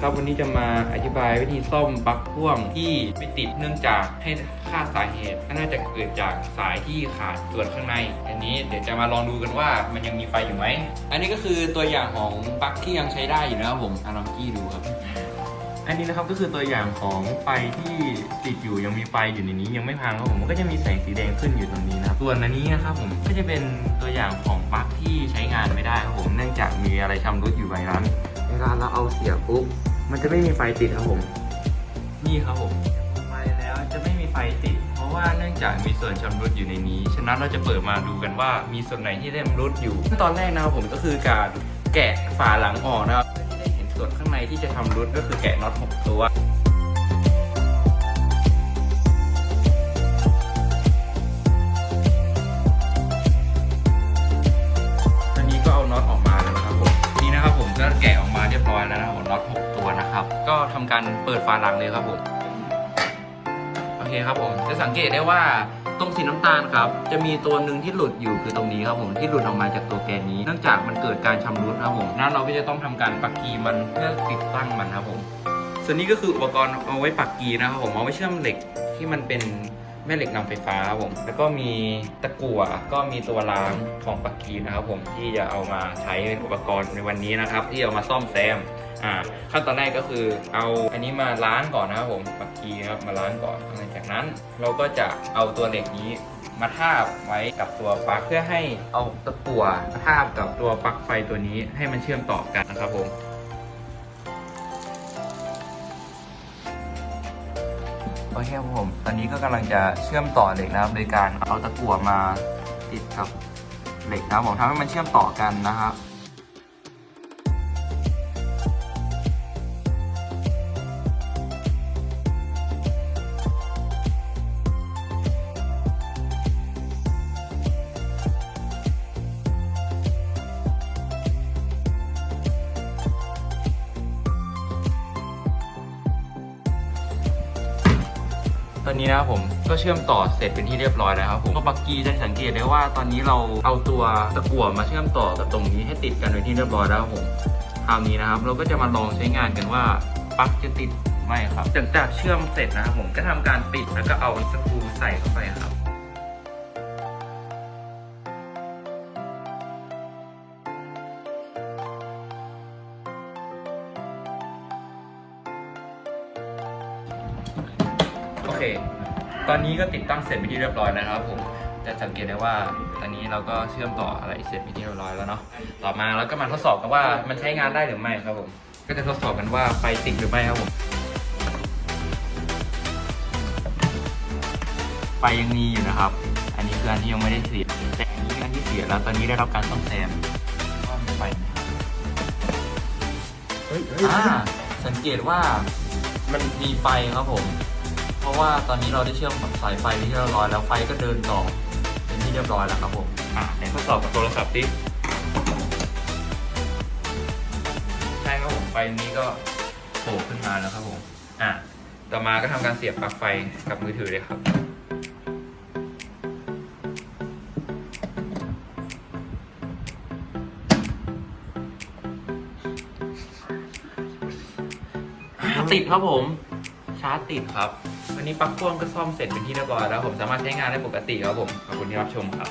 ครับวันนี้จะมาอธิบายวิธีซ่อมปลั๊กพ่วงที่ไม่ติดเนื่องจากให้ค่าสาเหตุก็น่าจะเกิดจากสายที่ขาดส่วนข้างใน อันนี้เดี๋ยวจะมาลองดูกันว่ามันยังมีไฟอยู่ไหม อันนี้ก็คือตัวอย่างของปลั๊กที่ยังใช้ได้อยู่นะครับผมอลองกี้ดูครับ อันนี้นะครับก็คือตัวอย่างของไฟที่ติดอยู่ยังมีไฟอยู่ในนี้ยังไม่พังครับผมมันก็จะมีแสงสีแดงขึ้นอยู่ตรงนี้นะครับส่วนอันนี้นะครับผมก็จะเป็นตัวอย่างของปลั๊กที่ใช้งานไม่ได้ครับผมเนื่องจากมีอะไรชำรุดอยู่ในนั้น เวลาเราเอาเสียบปุ๊บมันจะไม่มีไฟติดครับผม นี่ครับผมไปแล้วจะไม่มีไฟติด เพราะว่าเนื่องจากมีส่วนชำรุดอยู่ในนี้ ฉะนั้นเราจะเปิดมาดูกันว่ามีส่วนไหนที่เริ่มรุดอยู่ขั้นตอนแรกนะครับผมก็คือการแกะฝาหลังออกนะครับเพื่อที่ได้เห็นส่วนข้างในที่จะทำรุดก็คือแกะน็อตหกตัว นะครับผมน็อต6ตัวนะครับ ก็ทำการเปิดฝาหลังเลยครับผมโอเคครับผมจะสังเกตได้ว่าตรงสีน้ำตาลครับ จะมีตัวหนึ่งที่หลุดอยู่คือตรงนี้ครับผมที่หลุดออกมาจากตัวแกนนี้ เนื่องจากมันเกิดการชำรุดครับผมนั้นเราก็จะต้องทำการปักกีมันเพื่อติดตั้งมันครับผมส่วนนี้ก็คืออุปกรณ์เอาไว้ปักกีนะครับผมเอาไว้เชื่อมเหล็กที่มันเป็นแม่เหล็กนำไฟฟ้าครับผม แล้วก็มีตะกั่วก็มีตัวล้างของปักกีนะครับผมที่จะเอามาใช้เป็นอุปกรณ์ในวันนี้นะครับ ที่เอามาซ่อมแซม อ่าขั้นตอนแรกก็คือเอาอันนี้มาล้างก่อนนะครับผมปักกีครับมาล้างก่อนหลังจากนั้น เราก็จะเอาตัวเหล็กนี้มาทาบไว้กับตัวปลั๊กเพื่อให้เอาตะกั่วมาทาบกับตัวปลั๊กไฟตัวนี้ให้มันเชื่อมต่อกันนะครับผมโอเคครับผมตอนนี้ก็กำลังจะเชื่อมต่อเหล็กนะครับ โดยการเอาตะกั่วมาติดกับเหล็กนะครับผมทำให้มันเชื่อมต่อกันนะครับ อนนี้นะครับผมก็เชื่อมต่อเสร็จเป็นที่เรียบร้อยแล้วครับผมก็ปักกี้จะสังเกตได้ว่าตอนนี้เราเอาตัวตะกั่วมาเชื่อมต่อกับตรงนี้ให้ติดกันเป็นที่เรียบร้อยแล้วครับผมคราวนี้นะครับ เราก็จะมาลองใช้งานกันว่าปลั๊กจะติดไหมครับหลังจากเชื่อมเสร็จนะครับผมก็ทำการปิดแล้วก็เอาสกรูใส่เข้าไปครับ โอเคตอนนี้ก็ติดตั้งเสร็จเป็นที่เรียบร้อยนะครับผมจะสังเกตได้ว่าตอนนี้เราก็เชื่อมต่ออะไรเสร็จเป็นที่เรียบร้อยแล้วเนาะต่อมาเราก็มาทดสอบกันว่ามันใช้งานได้หรือไม่ครับผมก็จะทดสอบกันว่าไฟติดหรือไม่ครับผมไฟยังมีอยู่นะครับ อันนี้คืออันที่ยังไม่ได้เสียแต่อันนี้คืออันที่เสียแล้วตอนนี้ได้รับการซ่อมแซมว่ามีไฟไหมครับเฮ้ยเฮ้ยอ่าสังเกตว่ามันมีไฟครับผม เพราะว่าตอนนี้เราได้เชื่อมกับสายไฟไปที่เรียบร้อยแล้วไฟก็เดินต่อเป็นที่เรียบร้อยแล้วครับผมอ่าไหนทดสอบกับโทรศัพท์ดิใช่ครับผมไฟนี้ก็โผล่ขึ้นมาแล้วครับผมอะต่อมาก็ทำการเสียบปลั๊กไฟกับมือถือเลยครับติดครับผมชาร์จติดครับ วันนี้ปลั๊กพ่วงก็ซ่อมเสร็จเป็นที่เรียบร้อยแล้วผมสามารถใช้งานได้ปกติครับผม ขอบคุณที่รับชมครับ